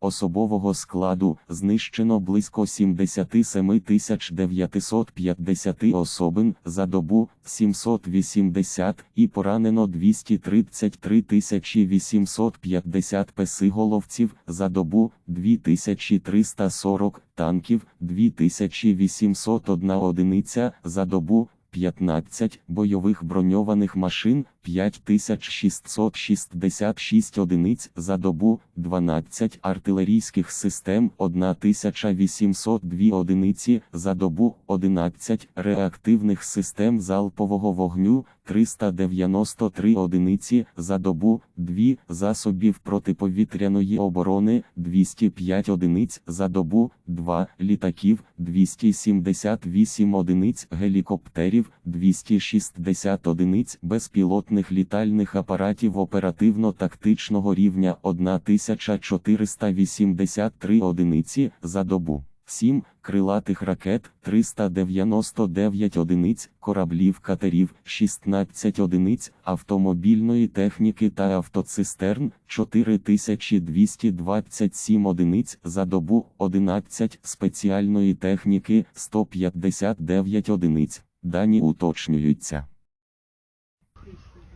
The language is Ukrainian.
Особового складу знищено близько 77 950 особин за добу 780 і поранено 233 850 песиголовців за добу 2340 танків 2801 одиниця за добу 15 бойових броньованих машин 5666 одиниць за добу, 12 артилерійських систем 1802 одиниці за добу, 11 реактивних систем залпового вогню 393 одиниці за добу, 2 засобів протиповітряної оборони 205 одиниць за добу, 2 літаків 278 одиниць гелікоптерів 260 одиниць безпілотних літальних апаратів оперативно-тактичного рівня 1483 одиниці за добу. 7 крилатих ракет 399 одиниць, кораблів катерів 16 одиниць, автомобільної техніки та автоцистерн 4227 одиниць за добу, 11 спеціальної техніки 159 одиниць. Дані уточнюються.